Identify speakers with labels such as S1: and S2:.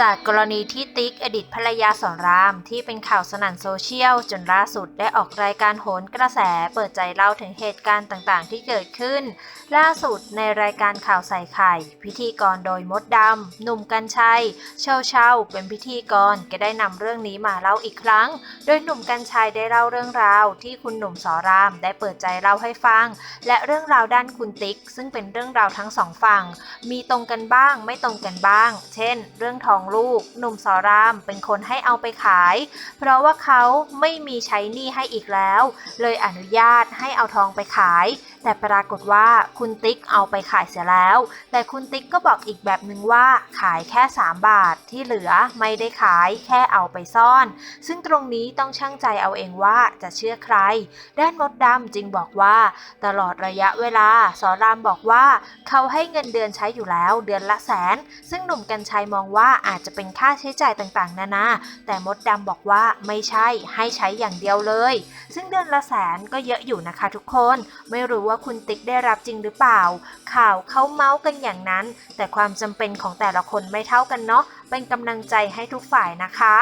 S1: จากกรณีที่ติ๊กอดีตภรรยาสอนรามที่เป็นข่าวสนั่นโซเชียล จนล่าสุดได้ออกรายการโหนกระแสเปิดใจเล่าถึงเหตุการณ์ต่างๆ ที่เกิดขึ้น ล่าสุดในรายการข่าวใส่ไข่ พิธีกรโดยมดดำหนุ่มกัญชัย เชาเชาเป็นพิธีกรก็ได้นำเรื่องนี้มาเล่าอีกครั้ง โดยหนุ่มกัญชัยได้เล่าเรื่องราว ที่คุณหนุ่มสอนรามได้เปิดใจเล่าให้ฟัง และเรื่องราวด้านคุณติ๊ก ซึ่งเป็นเรื่องราวทั้งสองฝั่งมีตรงกันบ้างไม่ตรงกันบ้าง เช่น เรื่องทองลูก หนุ่มสอรามเป็นคนให้เอาไปขาย เพราะว่าเขาไม่มีใช้หนี้ให้อีกแล้ว เลยอนุญาตให้เอาทองไปขาย แต่ปรากฏว่าคุณติ๊กเอาไปขายเสียแล้ว แต่คุณติ๊กก็บอกอีกแบบหนึ่งว่าขายแค่ 3 บาทที่เหลือไม่ได้ขายแค่เอาไปซ่อน ซึ่งตรงนี้ต้องช่างใจเอาเองว่าจะเชื่อใคร ด้านมดดำจึงบอกว่า ตลอดระยะเวลาสอรามบอกว่า เขาให้เงินเดือนใช้อยู่แล้วเดือนละแสน ซึ่งหนุ่มกัญชัยมองว่าอาจจะเป็นค่าใช้จ่ายต่างๆ นานา แต่มดดำบอกว่าไม่ใช่ให้ใช้อย่างเดียวเลย ซึ่งเดือนละแสนก็เยอะอยู่นะคะทุกคน ไม่รู้ว่าคุณติ๊กได้รับจริงหรือเปล่า ข่าวเขาเมาส์กันอย่างนั้น แต่ความจำเป็นของแต่ละคนไม่เท่ากันเนาะเป็นกำลังใจให้ทุกฝ่ายนะคะ